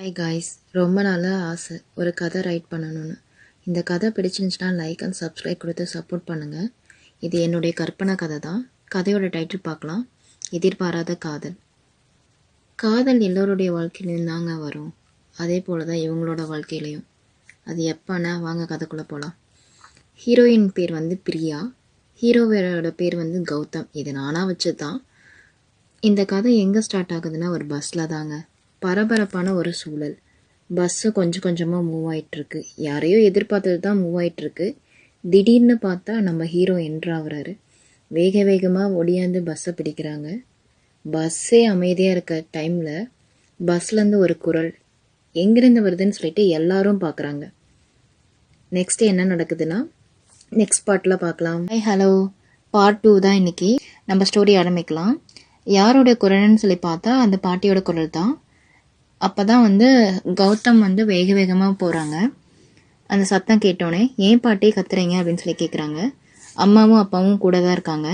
Hi guys ரொம்ப நாளாக ஆசை. ஒரு கதை ரைட் பண்ணணும்னு. இந்த கதை பிடிச்சிருந்துச்சுன்னா லைக் அண்ட் சப்ஸ்கிரைப் கொடுத்து சப்போர்ட் பண்ணுங்கள் இது என்னுடைய கற்பனை கதை தான். கதையோட டைட்டில் பார்க்கலாம். எதிர்பாராத காதல். காதல் எல்லோருடைய வாழ்க்கையிலையும் தாங்க வரும். அதே போல் தான் இவங்களோட வாழ்க்கையிலையும். அது எப்போனா வாங்க கதைக்குள்ளே போகலாம் ஹீரோயின் பேர் வந்து பிரியா. ஹீரோவோட பேர் வந்து கௌதம். இது நானாக வச்சு தான் இந்த கதை எங்கே ஸ்டார்ட் ஆகுதுன்னா ஒரு பஸ்ஸில் தாங்க. பரபரப்பான ஒரு சூழல். பஸ்ஸு கொஞ்சம் கொஞ்சமாக மூவ் ஆகிட்டுருக்கு யாரையோ எதிர்பார்த்தது தான் மூவ் ஆகிட்டுருக்கு திடீர்னு பார்த்தா நம்ம ஹீரோ என்ட்ராகிறாரு வேக வேகமாக ஒடியாந்து பஸ்ஸை பிடிக்கிறாங்க. பஸ்ஸே அமைதியாக இருக்க டைமில் பஸ்லேருந்து ஒரு குரல் எங்கேருந்து வருதுன்னு சொல்லிட்டு எல்லாரும் பார்க்குறாங்க நெக்ஸ்ட் என்ன நடக்குதுன்னா நெக்ஸ்ட் பாட்டில் பார்க்கலாம் ஹை ஹலோ பார்ட் டூ தான் இன்றைக்கி நம்ம ஸ்டோரி ஆரம்பிக்கலாம். யாரோட குரல்னு சொல்லி பார்த்தா அந்த பாட்டியோட குரல் தான் அப்போ தான் வந்து கௌதம் வந்து வேக வேகமாக போகிறாங்க அந்த சத்தம் கேட்டோடனே ஏன் பாட்டி கத்துறீங்க? அப்படின்னு சொல்லி கேட்குறாங்க அம்மாவும் அப்பாவும் கூட தான் இருக்காங்க.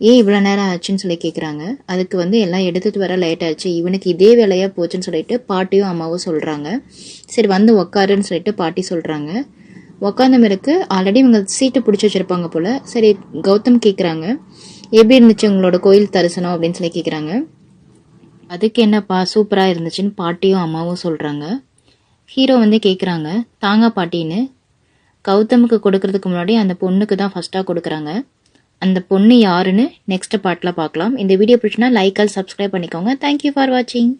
ஏன் இவ்வளோ நேரம் ஆச்சுன்னு சொல்லி கேட்குறாங்க அதுக்கு வந்து எல்லாம் எடுத்துகிட்டு வர லேட் ஆச்சு. இவனுக்கு இதே வேலையாக போச்சுன்னு சொல்லிட்டு பாட்டியும் அம்மாவும் சொல்கிறாங்க சரி வந்து உக்காருன்னு சொல்லிட்டு பாட்டி சொல்கிறாங்க உக்காந்த பிறகு ஆல்ரெடி இவங்க சீட்டு பிடிச்சி வச்சுருப்பாங்க போல். சரி கௌதம் கேட்குறாங்க எப்படி இருந்துச்சு உங்களோட கோயில் தரிசனம்? அப்படின்னு சொல்லி கேட்குறாங்க அதுக்கு என்னப்பா சூப்பராக இருந்துச்சுன்னு பாட்டியும் அம்மாவும் சொல்கிறாங்க ஹீரோ வந்து கேட்குறாங்க தாங்க பாட்டின்னு. கௌதமுக்கு கொடுக்கறதுக்கு முன்னாடி அந்த பொண்ணுக்கு தான் ஃபஸ்ட்டாக கொடுக்குறாங்க. அந்த பொண்ணு யாருன்னு நெக்ஸ்ட் பாட்டில் பார்க்கலாம் இந்த வீடியோ பிடிச்சினா லைக் ஆல் சப்ஸ்கிரைப் பண்ணிக்கோங்க. தேங்க்யூ ஃபார் வாட்சிங்